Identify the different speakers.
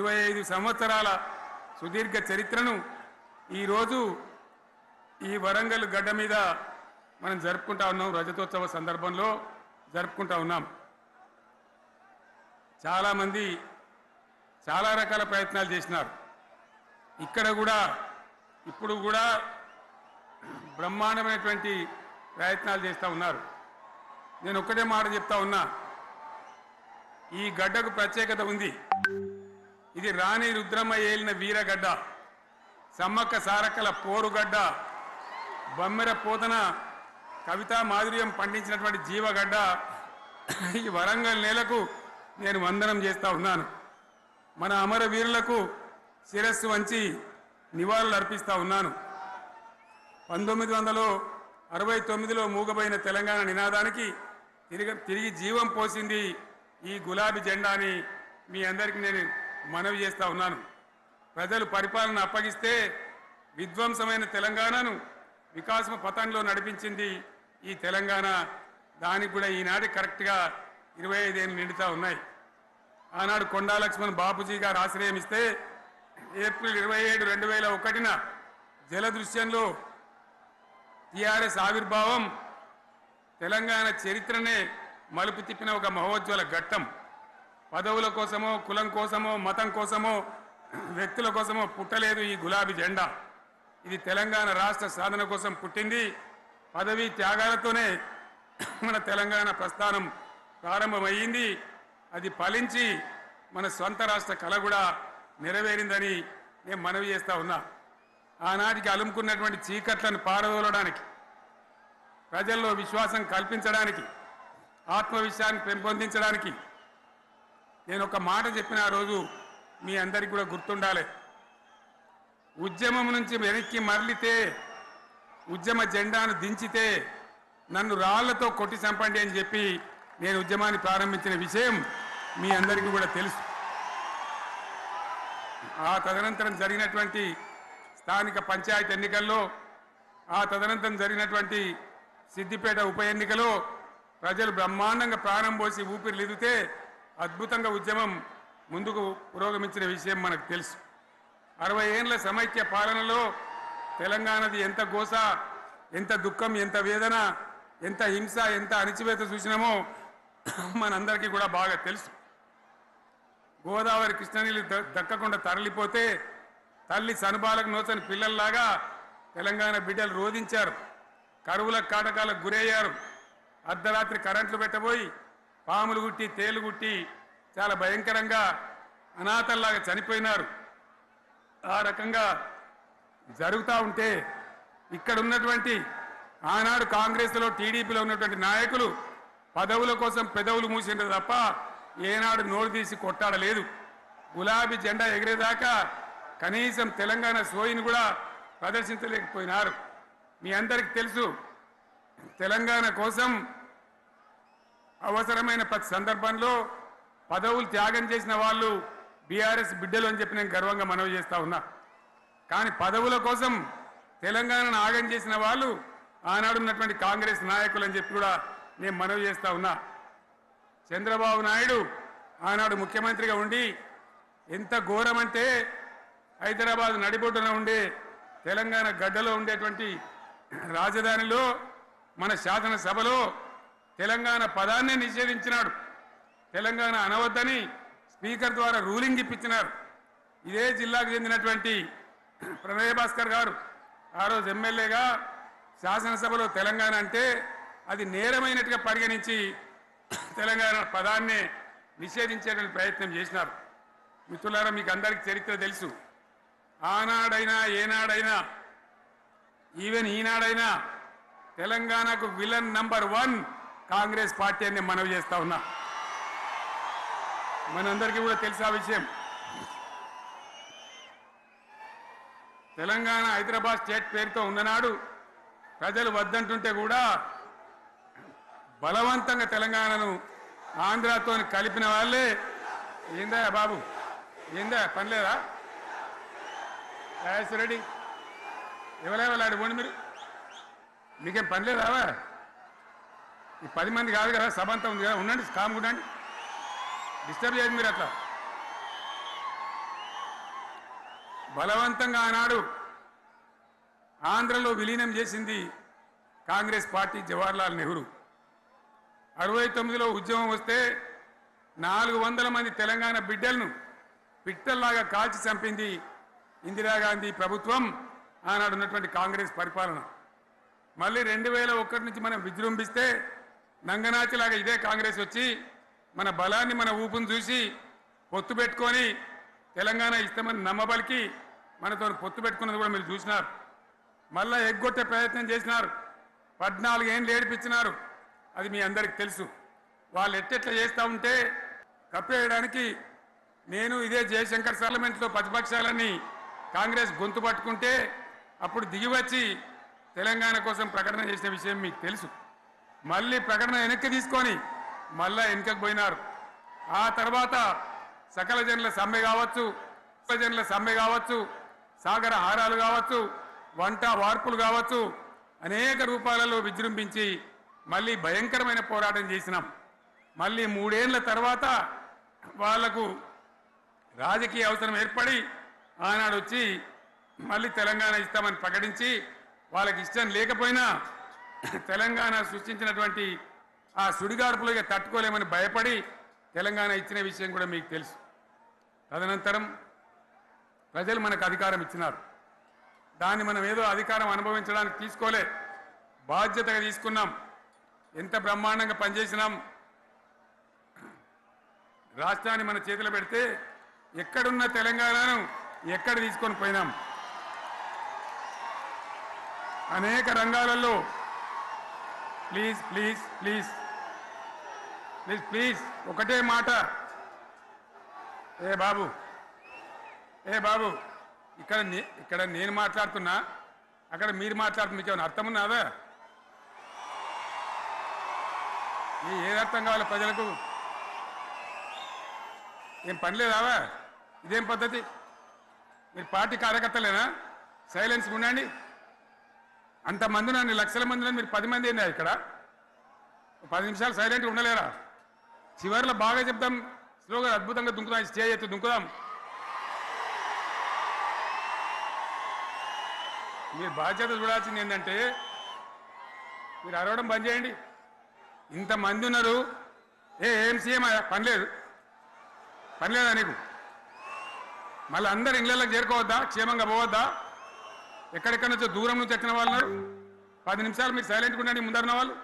Speaker 1: ఇరవై ఐదు సంవత్సరాల సుదీర్ఘ చరిత్రను ఈరోజు ఈ వరంగల్ గడ్డ మీద మనం జరుపుకుంటా ఉన్నాం రజతోత్సవ సందర్భంలో జరుపుకుంటా ఉన్నాం. చాలామంది చాలా రకాల ప్రయత్నాలు చేసినారు. ఇక్కడ కూడా ఇప్పుడు కూడా బ్రహ్మాండమైనటువంటి ప్రయత్నాలు చేస్తూ ఉన్నారు. నేను ఒక్కటే మాట చెప్తా ఉన్నా ఈ గడ్డకు ప్రత్యేకత ఉంది. ఇది రాణి రుద్రమ్మ ఏలిన వీరగడ్డ సమ్మక్క సారక్కల పోరుగడ్డ బొమ్మెర పోతన కవితా మాధుర్యం పండించినటువంటి జీవగడ్డ. ఈ వరంగల్ నేలకు నేను వందనం చేస్తూ ఉన్నాను. మన అమరవీరులకు శిరస్సు వంచి నివాళులు అర్పిస్తూ ఉన్నాను. పంతొమ్మిది వందల అరవై తొమ్మిదిలో మూగబోయిన తెలంగాణ నినాదానికి తిరిగి తిరిగి జీవం పోసింది ఈ గులాబీ జెండాని మీ అందరికీ నేను మనవి చేస్తా ఉన్నాను. ప్రజలు పరిపాలన అప్పగిస్తే విధ్వంసమైన తెలంగాణను వికాసం పథంలో నడిపించింది ఈ తెలంగాణ. దానికి కూడా ఈనాటి కరెక్ట్గా ఇరవై ఐదేళ్ళు నిండుతా ఉన్నాయి. ఆనాడు కొండా లక్ష్మణ్ బాపూజీ గారు ఆశ్రయం ఇస్తే ఏప్రిల్ ఇరవై ఏడు రెండు వేల ఒకటిన జలదృశ్యంలో టీఆర్ఎస్ ఆవిర్భావం తెలంగాణ చరిత్రనే మలుపు తిప్పిన ఒక మహోజ్వల ఘట్టం. పదవుల కోసమో కులం కోసమో మతం కోసమో వ్యక్తుల కోసమో పుట్టలేదు ఈ గులాబీ జెండా. ఇది తెలంగాణ రాష్ట్ర సాధన కోసం పుట్టింది. పదవి త్యాగాలతోనే మన తెలంగాణ ప్రస్థానం ప్రారంభమయ్యింది. అది ఫలించి మన సొంత రాష్ట్ర కళ కూడా నెరవేరిందని నేను మనవి చేస్తా ఉన్నా. ఆనాటికి అలుముకున్నటువంటి చీకట్లను పారదోలడానికి ప్రజల్లో విశ్వాసం కల్పించడానికి ఆత్మవిశ్వాన్ని పెంపొందించడానికి నేను ఒక మాట చెప్పిన ఆ రోజు మీ అందరికీ కూడా గుర్తుండాలి. ఉద్యమం నుంచి వెనక్కి మరలితే ఉద్యమ జెండాను దించితే నన్ను రాళ్ళతో కొట్టి చంపండి అని చెప్పి నేను ఉద్యమాన్ని ప్రారంభించిన విషయం మీ అందరికీ కూడా తెలుసు. ఆ తదనంతరం జరిగినటువంటి స్థానిక పంచాయతీ ఎన్నికల్లో ఆ తదనంతరం జరిగినటువంటి సిద్దిపేట ఉప ఎన్నికలో ప్రజలు బ్రహ్మాండంగా ప్రారంభోసి ఊపిరిలిదితే అద్భుతంగా ఉద్యమం ముందుకు పురోగమించిన విషయం మనకు తెలుసు. అరవై ఏండ్ల సమైక్య పాలనలో తెలంగాణది ఎంత గోస ఎంత దుఃఖం ఎంత వేదన ఎంత హింస ఎంత అణిచివేత చూసినామో మనందరికీ కూడా బాగా తెలుసు. గోదావరి కృష్ణనీళ్ళు ద- దక్కకుండా తరలిపోతే తల్లి సనుబాలకు నోచని పిల్లల్లాగా తెలంగాణ బిడ్డలు రోధించారు. కరువుల కాటకాలకు గురయ్యారు. అర్ధరాత్రి కరెంట్లు పెట్టబోయి పాములు గుట్టి తేలు గుట్టి చాలా భయంకరంగా అనాథల్లాగా చనిపోయినారు. ఆ రకంగా జరుగుతూ ఉంటే ఇక్కడ ఉన్నటువంటి ఆనాడు కాంగ్రెస్లో టీడీపీలో ఉన్నటువంటి నాయకులు పదవుల కోసం పెదవులు మూసిండ్రు తప్ప ఏనాడు నోరు తీసి కొట్టాడలేదు. గులాబీ జెండా ఎగిరేదాకా కనీసం తెలంగాణ సోయిని కూడా ప్రదర్శించలేకపోయినారు. మీ అందరికీ తెలుసు తెలంగాణ కోసం అవసరమైన ప్రతి సందర్భంలో పదవులు త్యాగం చేసిన వాళ్ళు బీఆర్ఎస్ బిడ్డలు అని చెప్పి నేను గర్వంగా మనవి చేస్తా ఉన్నా. కానీ పదవుల కోసం తెలంగాణను ఆగం చేసిన వాళ్ళు ఆనాడు ఉన్నటువంటి కాంగ్రెస్ నాయకులు అని చెప్పి కూడా నేను మనవి చేస్తా ఉన్నా. చంద్రబాబు నాయుడు ఆనాడు ముఖ్యమంత్రిగా ఉండి ఎంత ఘోరమంటే హైదరాబాద్ నడిబొడ్డున ఉండే తెలంగాణ గడ్డలో ఉండేటువంటి రాజధానిలో మన శాసనసభలో తెలంగాణ పదాన్ని నిషేధించినాడు. తెలంగాణ అనవద్దని స్పీకర్ ద్వారా రూలింగ్ ఇప్పించినారు. ఇదే జిల్లాకు చెందినటువంటి ప్రణయ భాస్కర్ గారు. ఆ రోజు ఎమ్మెల్యేగా శాసనసభలో తెలంగాణ అంటే అది నేరమైనట్టుగా పరిగణించి తెలంగాణ పదాన్ని నిషేధించేటువంటి ప్రయత్నం చేసినారు. మిత్రులారా మీకు అందరికీ చరిత్ర తెలుసు. ఆనాడైనా ఏనాడైనా ఈవెన్ ఈనాడైనా తెలంగాణకు villain number one Congress party అని మనవి చేస్తా ఉన్నా. మనందరికీ కూడా తెలుసు విషయం. తెలంగాణ హైదరాబాద్ స్టేట్ పేరుతో ఉన్ననాడు ప్రజలు వద్దంటుంటే కూడా బలవంతంగా తెలంగాణను ఆంధ్రతో కలిపిన వాళ్ళే. ఏందా బాబు? ఏందా? పనిలేదా? రెడ్డి ఎవరెవరు పోండి మీరు. మీకేం పనిలేదావా? ఈ పది మంది కాదు కదా సభ అంతా ఉంది కదా ఉండండి కామ్ ఉండండి. డిస్టర్బ్ చేయండి మీరు అట్లా. బలవంతంగా ఆనాడు ఆంధ్రలో విలీనం చేసింది కాంగ్రెస్ పార్టీ జవహర్లాల్ నెహ్రూ. అరవై తొమ్మిదిలో ఉద్యమం వస్తే నాలుగు వందల మంది తెలంగాణ బిడ్డలను పిట్టల్లాగా కాల్చి చంపింది ఇందిరాగాంధీ ప్రభుత్వం ఆనాడు ఉన్నటువంటి కాంగ్రెస్ పరిపాలన. మళ్ళీ రెండు వేల ఒకటి నుంచి మనం విజృంభిస్తే నంగనాచిలాగా ఇదే కాంగ్రెస్ వచ్చి మన బలాన్ని మన ఊపును చూసి పొత్తు పెట్టుకొని తెలంగాణ ఇస్తామని నమ్మబలికి మనతో పొత్తు పెట్టుకున్నది కూడా మీరు చూసినారు. మళ్ళా ఎగ్గొట్టే ప్రయత్నం చేసినారు. పద్నాలుగేళ్ళు ఏడిపించినారు. అది మీ అందరికి తెలుసు. వాళ్ళు ఎట్టెట్లా చేస్తూ ఉంటే కప్పేయడానికి నేను ఇదే జయశంకర్ పార్లమెంట్లో ప్రతిపక్షాలని కాంగ్రెస్ గొంతు పట్టుకుంటే అప్పుడు దిగివచ్చి తెలంగాణ కోసం ప్రకటన చేసిన విషయం మీకు తెలుసు. మళ్ళీ ప్రకటన వెనక్కి తీసుకొని మళ్ళా వెనుకకు పోయినారు. ఆ తర్వాత సకల జనుల సమ్మె కావచ్చు సకల జనుల సమ్మె కావచ్చు సాగర హారాలు కావచ్చు వంట వార్పులు కావచ్చు అనేక రూపాలలో విజృంభించి మళ్ళీ భయంకరమైన పోరాటం చేసినాం. మళ్ళీ మూడేళ్ళ తర్వాత వాళ్ళకు రాజకీయ అవసరం ఏర్పడి ఆనాడు వచ్చి మళ్ళీ తెలంగాణ ఇస్తామని ప్రకటించి వాళ్ళకి ఇష్టం లేకపోయినా తెలంగాణ సృష్టించినటువంటి ఆ సుడిగాడుపులుగా తట్టుకోలేమని భయపడి తెలంగాణ ఇచ్చిన విషయం కూడా మీకు తెలుసు. తదనంతరం ప్రజలు మనకు అధికారం ఇచ్చినారు. దాన్ని మనం ఏదో అధికారం అనుభవించడానికి తీసుకోలే. బాధ్యతగా తీసుకున్నాం. ఎంత బ్రహ్మాండంగా పనిచేసినాం. రాష్ట్రాన్ని మన చేతిలో పెడితే ఎక్కడున్న తెలంగాణను ఎక్కడ తీసుకొని పోయినాం. అనేక రంగాలలో please please please. Please please. ఒకటే మాట. ఏ బాబు. ఏ బాబు. ఇక్కడ నే- ఇక్కడ నేను మాట్లాడుతున్నా. అక్కడ మీరు మాట్లాడుతున్న. మీకు ఏమైనా అర్థం ఉన్నదా? ఏ- ఏది అర్థం కావాలి ప్రజలకు? ఏం పని లేదావా? ఇదేం పద్ధతి? మీరు పార్టీ కార్యకర్తలేనా? సైలెన్స్ ఉండండి. అంతమంది నన్ను లక్షల మంది మీరు పది మంది ఏందా ఇక్కడ? పది నిమిషాలు సైలెంట్ ఉండలేరా? చివరిలో బాగా చెప్తాం స్లోగా అద్భుతంగా దుంకుదాం. స్టే ఎత్తు దుంకుదాం. మీరు బాధ్యత చూడాల్సింది ఏంటంటే మీరు అరవడం బంద్ చేయండి. ఇంతమంది ఉన్నారు. ఏ ఏం సీఎం? పని లేదు. పని లేదా నీకు? మళ్ళీ అందరు ఇళ్ళకి చేరుకోవద్దా? క్షేమంగా పోవద్దా? ఎక్కడెక్కడ నుంచో దూరం నుంచి వచ్చిన వాళ్ళు ఉన్నారు. పది నిమిషాలు మీరు సైలెంట్గా ఉండండి ముందరిన వాళ్ళు.